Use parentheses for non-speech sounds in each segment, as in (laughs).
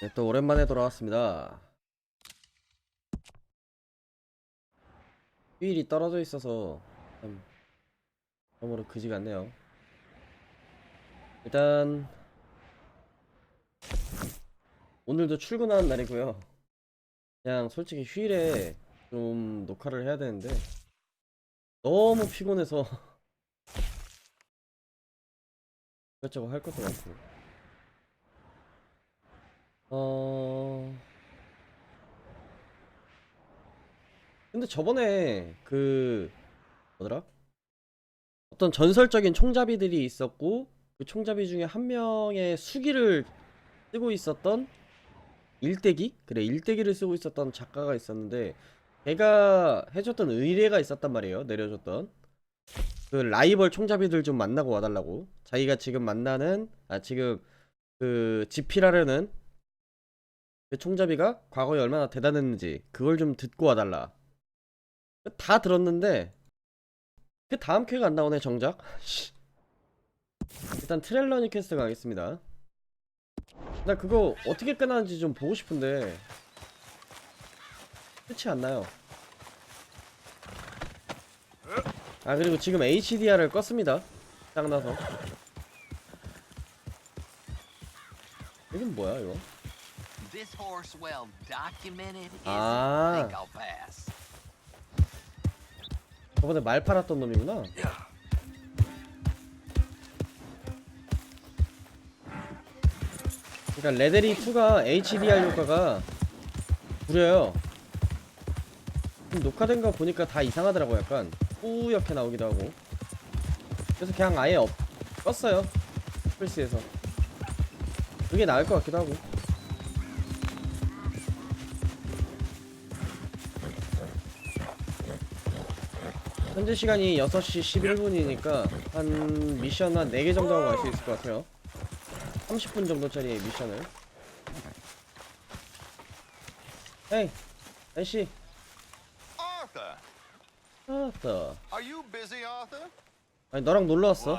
네, 또 오랜만에 돌아왔습니다. 휴일이 떨어져 있어서 참 너무로 그지 같네요. 일단 오늘도 출근하는 날이고요. 그냥 솔직히 휴일에 좀 녹화를 해야 되는데 너무 피곤해서 (laughs) 이것저것 할 것도 많고 어. 근데 저번에 그 뭐더라? 어떤 전설적인 총잡이들이 있었고 그 총잡이 중에 한 명의 수기를 쓰고 있었던 일대기? 그래 일대기를 쓰고 있었던 작가가 있었는데 걔가 해줬던 의뢰가 있었단 말이에요 내려줬던. 그 라이벌 총잡이들 좀 만나고 와달라고. 자기가 지금 만나는 아 지금 그 집필하려는 그 총잡이가 과거에 얼마나 대단했는지 그걸 좀 듣고 와달라. 다 들었는데 그 다음 쾌가 안 나오네 정작. 씨. 일단 트렐러니 퀘스트 가겠습니다. 나 그거 어떻게 끝나는지 좀 보고 싶은데 끝이 안 나요. 아 그리고 지금 HDR을 껐습니다. 짱나서. 이건 뭐야 이거 This horse well documented is Ah. think I'll pass. 저번에 말 팔았던 놈이구나. 그러니까 레데리 2가 HDR 효과가 구려요. 녹화된 거 보니까 다 이상하더라고 약간. 뿌옇게 나오기도 하고. 그래서 그냥 아예 없, 껐어요. 플스에서. 그게 나을 것 같기도 하고 현재 시간이 6시 11분이니까 한 미션 한 4개 정도 하고 갈 수 있을 것 같아요 30분 정도짜리 미션을 에이 아저씨 Arthur! 아따 Are you busy, Arthur? 아니 너랑 놀러 왔어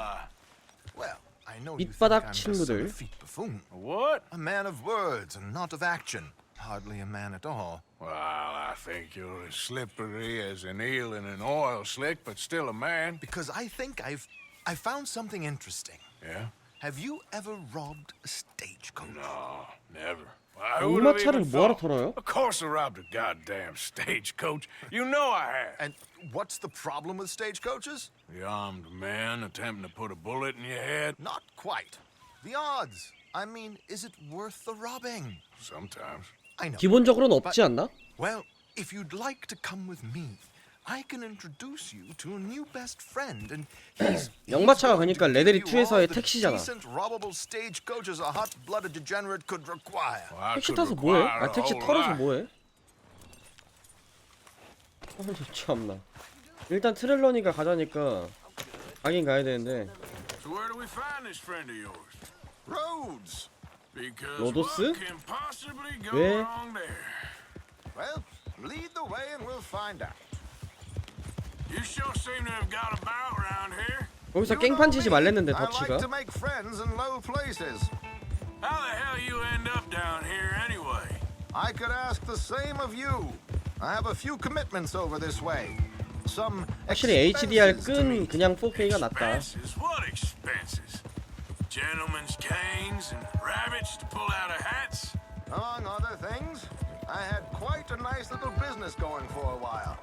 Well, I know you think 밑바닥 친구들. buffoon. What? A man of words and not of action. hardly a man at all. Well, I think you're as slippery as an eel in an oil slick, but still a man. Because I think I've... I found something interesting. Yeah? Have you ever robbed a stagecoach? No, never. Why would I even thought? Of course I robbed a goddamn stagecoach. You know I have. And what's the problem with stagecoaches? The armed man attempting to put a bullet in your head? Not quite. The odds. I mean, is it worth the robbing? Sometimes. I know. 기본적으로는 없지 않나? Well, if you'd like to come with me, I can introduce you to a new best friend, and he's 영마차가 그러니까 레데리 give you 2에서의 all the 택시잖아. decent, robbable stagecoaches a hot-blooded degenerate could require. 택시 타서 뭐해? 아 a 택시 털어서. 뭐해? 아저 참나 일단 트렐러니가 가자니까 가긴 가야 되는데 So where do we find this friend of yours? Roads. Because 로도스? what can possibly go 왜? wrong there? Well, lead the way, and we'll find out. You sure seem to have got about around here. 거기서 You know 깽판 치지 me. 말랬는데 I like 더치가 to make friends in low places. How the hell you end up down here anyway? I could ask the same of you. I have a few commitments over this way. Some 확실히 HDR expenses to 끈 meet. 그냥 4K가 낫다 Expenses? What expenses? Gentlemen's canes and rabbits to pull out of hats? Among other things, I had quite a nice little business going for a while.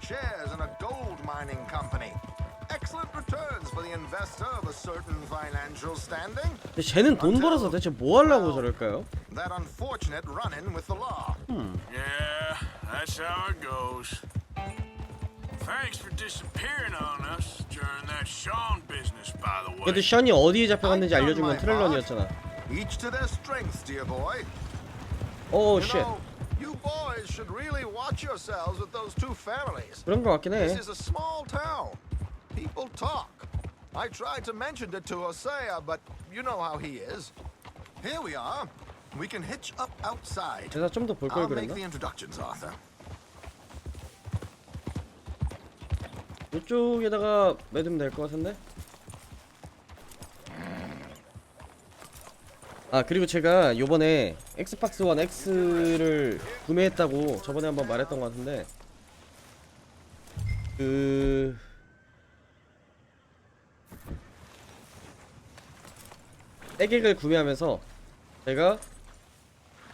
Shares in a gold mining company. Excellent returns for the investor of a certain financial standing. 근데 쟤는 돈 벌어서 대체 뭐 하려고 저럴까요? That unfortunate run-in with the law. Yeah, that's how it goes. Thanks for disappearing on us during that Sean business, by the way. 그래도 션이 어디에 잡혀갔는지 I've 알려준 건 done my part. 트렐런이었잖아 Each to their strengths, dear boy. 오 You 쉣 know, you boys should really watch yourselves with those two families. 그런 거 같긴 해 This is a small town. People talk. I tried to mention it to Hosea, but you know how he is. Here we are. We can hitch up outside. 제가 좀 더 볼 걸 I'll make 그랬나? the introductions, Arthur. 이쪽에다가 매두면 될것 같은데? 아 그리고 제가 요번에 엑스박스 원 X를 구매했다고 저번에 한번 말했던 것 같은데 그 백액을 구매하면서 제가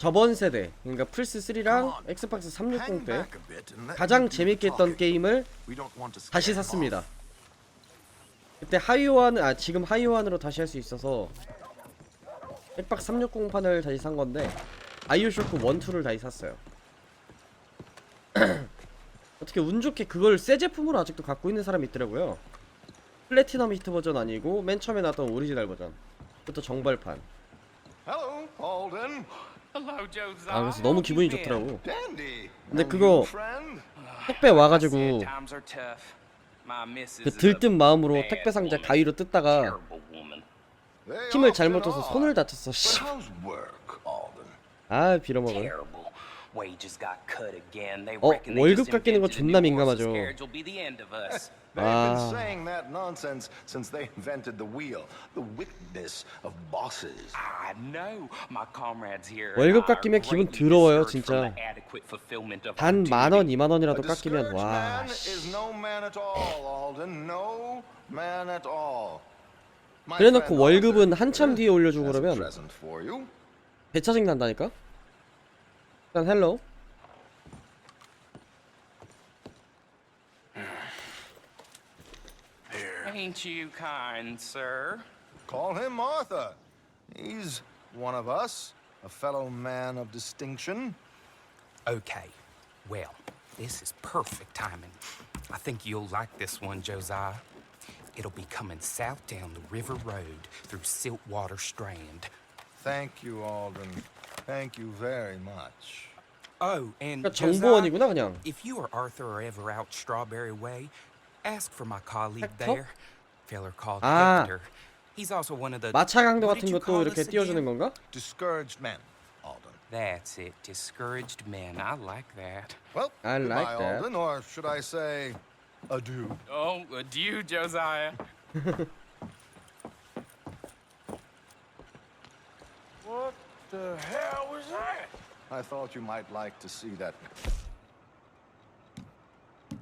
저번 세대 그러니까 플스 3랑 엑스박스 360 때 가장 재밌게 했던 게임을 다시 샀습니다. 그때 하이오한 아 지금 하이오한으로 다시 할 수 있어서 백박 360판을 다시 산 건데 아이오쇼크 1, 2를 다시 샀어요. (clears throat) 어떻게 운 좋게 그걸 새 제품으로 아직도 갖고 있는 사람이 있더라고요. 플래티넘 히트 버전 아니고 맨 처음에 나왔던 오리지널 버전. 그것도 정발판. Hello. 아 그래서 너무 기분이 좋더라고. 근데 그거? 택배 와가지고 그 들뜬 마음으로 택배 상자. 가위로 뜯다가 힘을 잘못 줘서. 손을 다쳤어. 씨. 아 빌어먹어. 어, 월급 깎이는 거 존나 민감하죠. Horse's carriage will be the end of us. They've Ah. been saying that nonsense since they invented the wheel. The wickedness of bosses. I know. My comrades here 월급 깎이면 기분 더러워요, 진짜. 단 만 원. 이만 원이라도 깎이면 와. 그래놓고 월급은 한참 뒤에 올려주고 그러면. 배 짜증 난다니까? 일단 헬로. Ain't you kind, sir? Call him Arthur. He's one of us, a fellow man of distinction. Okay. Well, this is perfect timing. I think you'll like this one, Josiah. It'll be coming south down the river road through Siltwater Strand. Thank you, Alden. Thank you very much. Oh, and Josiah, if you or Arthur are ever out Strawberry Way, ask for my colleague Hector? there, feller called Ah. Hector. He's also one of the 마차 강도 what 같은 did you 것도 call 이렇게 us 띄워주는 again? 건가? Discouraged men, Alden. That's it, discouraged men. I like that. Well, I like goodbye, that. Alden, or should I say, adieu. Oh, adieu, Josiah. (laughs) What the hell was that? I thought you might like to see that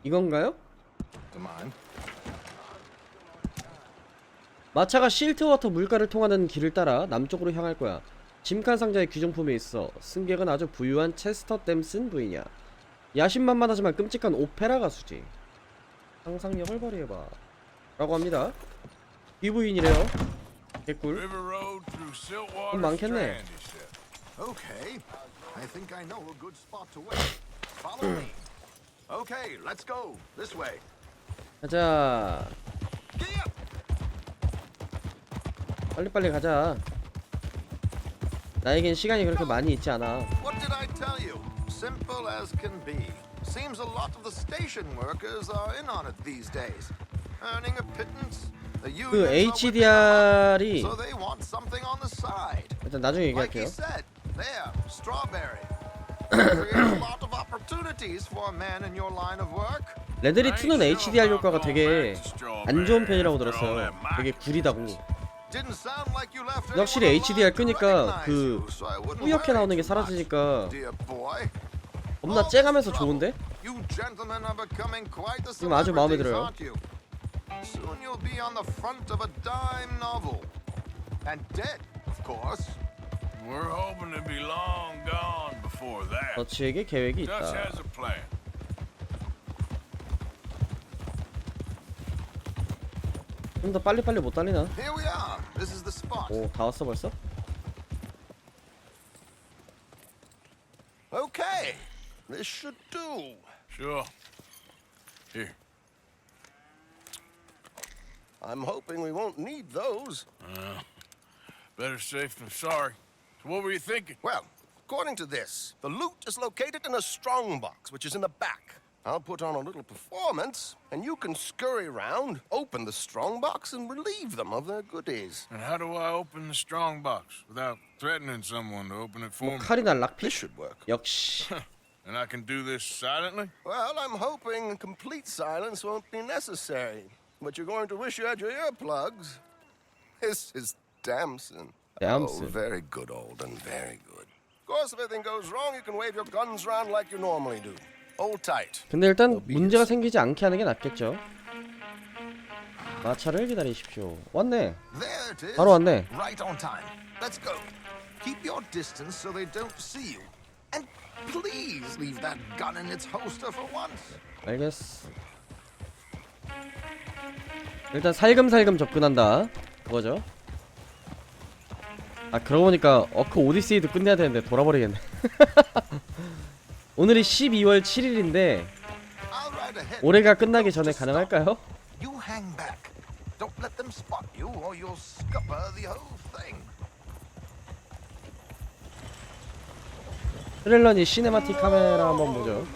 이건가요? 마차가 실트워터 물가를 통하는 길을 따라 남쪽으로 향할 거야. 짐칸 상자에 귀정품이 있어. 승객은 아주 부유한 체스터 댐슨 부인이야. 야심만만하지만 끔찍한 오페라 가수지. 상상력을 발휘해봐. 라고 합니다. 이 부인이래요. 개꿀. 좀 많겠네. Okay, I think I know a good spot to wait. Follow me. Okay, let's go. This way. 가자. 빨리빨리 가자. 나에겐 시간이 그렇게 많이 있지 않아. What did I tell you? Simple as can be. Seems a lot of the station workers are in on it these days. Earning a pittance. The 그 unions are with them, HDR이 so they want something on the side. 일단 나중에 Like 얘기할게요. he said, there, strawberry. Creates a lot of opportunities for a man in your line of work. 레드리 2는 HDR 효과가 되게 안 좋은 편이라고 들었어요. 되게 구리다고. 확실히 HDR 끄니까 그 뿌옇게 나오는 게 사라지니까. 겁나 쨍하면서 좋은데? 지금 아주 마음에 들어요. aren't you? Soon you'll be on the front of a dime novel. And dead, of course. We're hoping to be long gone before that. 더치에게 계획이 있다. has a plan. 좀 더 빨리빨리 못 달리나? Here we are. This is the spot. 오, 다 왔어 벌써? Okay. This should do. Sure. Here. I'm hoping we won't need those. Better safe than sorry. So what were you thinking? Well, according to this, the loot is located in a strong box, which is in the back. I'll put on a little performance, and you can scurry around, open the strong box, and relieve them of their goodies. And how do I open the strong box without threatening someone to open it for me? 칼이나 락피? This should work. 역시 (laughs) And I can do this silently? Well, I'm hoping complete silence won't be necessary. But you're going to wish you had your earplugs. This is Damson. Oh, 뺨스. very good, Alden, very good. Of course, if anything goes wrong, you can wave your guns around like you normally do. 근데 일단 문제가 생기지 않게 하는 게 낫겠죠. 마차를 기다리십시오. 왔네. 바로 왔네. Right on time. Let's go. Keep your distance so they don't see you. And please leave that gun in its holster for once. 알겠어. 일단 살금살금 접근한다. 그거죠. 아 그러고 보니까 어크 오디세이도 끝내야 되는데 돌아버리겠네. 오늘이 12월 7일인데 I'll ride ahead. 올해가 끝나기 전에 가능할까요? 트렐런이 시네마틱 카메라 한번 보죠.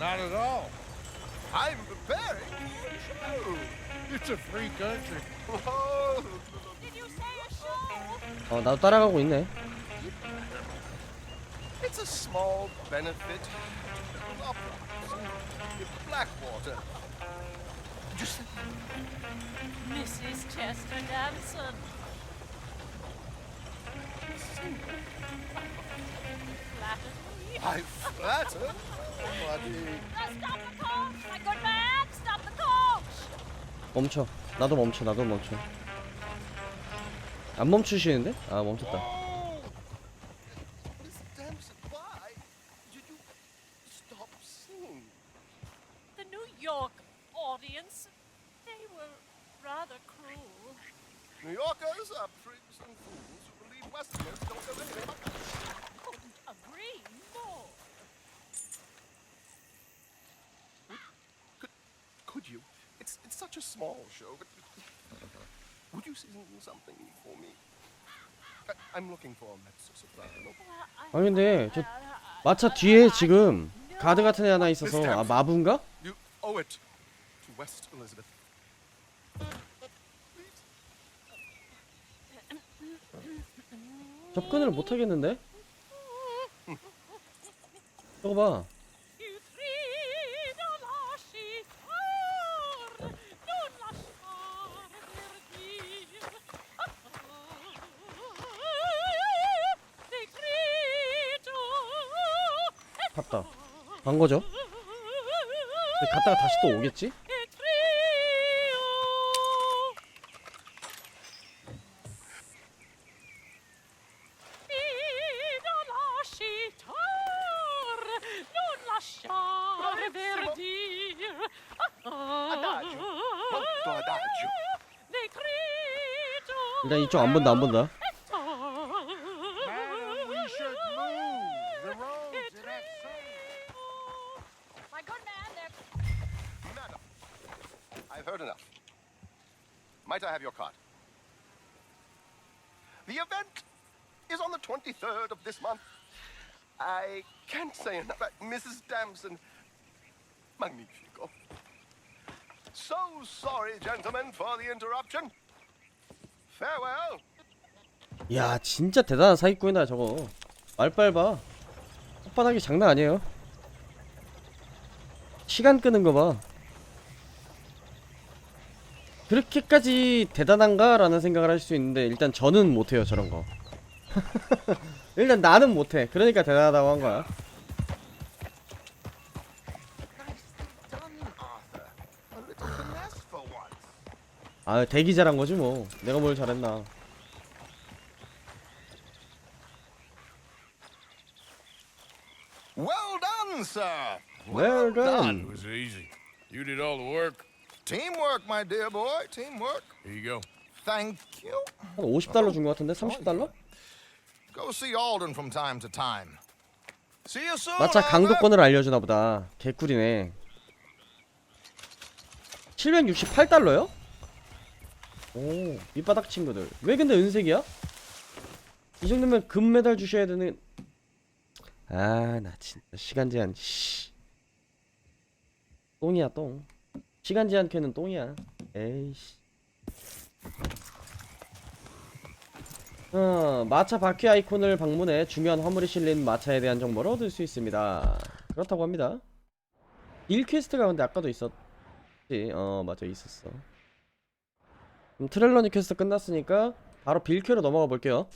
Not at all. I'm preparing for a show. It's a free country. Oh, 어 나도 따라가고 있네. It's a small benefit. Opera. Blackwater. Just Mrs. Chester Danson. Flattered. Uh, stop the coach! My good man! Stop the coach! 멈춰. 나도 멈춰. 나도 멈춰. 안 멈추시는데? 아 멈췄다. Oh, Miss Dempsey, why did you stop singing? The New York audience, they were rather cruel. New Yorkers are prigs and fools Could, could you? It's it's such a small show, but would you sing something for me? I, I'm looking for a mezzo soprano. Uh, I- 아 근데 저 uh, 마차 뒤에 지금 가드 같은 애 하나 있어서 아 마부인가? You owe it to West Elizabeth. 접근을 못 하겠는데? 저거 봐. 봤다. 간 거죠? 갔다가 다시 또 오겠지? 이쪽 안 본다 안 본다. Madam, we should move. The roads are that My good man, they're Madam, I've heard enough. Might I have your card? The event is on the 23rd of this month. I can't say enough. Uh, Mrs. Damson. Magnifico. So sorry, gentlemen, for the interruption. Farewell. 야 진짜 대단한 사기꾼이다 저거. 말빨 봐. 혓바닥이 장난 아니에요. 시간 끄는 거 봐. 그렇게까지 대단한가 라는 생각을 할 수 있는데 일단 저는 못해요 저런 거. (laughs) 일단 나는 못해. 그러니까 대단하다고 한 거야. Nicely done, Arthur. A little finesse for once. 아 대기 잘한 거지 뭐. 내가 뭘 잘했나. Well done, sir. Well It done. was easy. You did all the work. Teamwork, my dear boy. Teamwork. Here you go. Thank you. 한 50달러 준 거 같은데? 30달러? Go see Alden from time to time. See you soon. 마차. 강도권을 알려주나 보다. 개꿀이네. 768달러요? 오 밑바닥 친구들. 왜 근데 은색이야? 이 정도면 금메달 주셔야 되는. 아 나 진짜 시간 제한 씨. 똥이야 똥. 시간 제한 캐는 똥이야. 에이씨. 어, 마차 바퀴 아이콘을 방문해 중요한 화물이 실린 마차에 대한 정보를 얻을 수 있습니다. 그렇다고 합니다. 1퀘스트가 근데 아까도 있었지? 어 맞아 있었어. 그럼 트렐러니 퀘스트 끝났으니까 바로 빌캐로 넘어가 볼게요.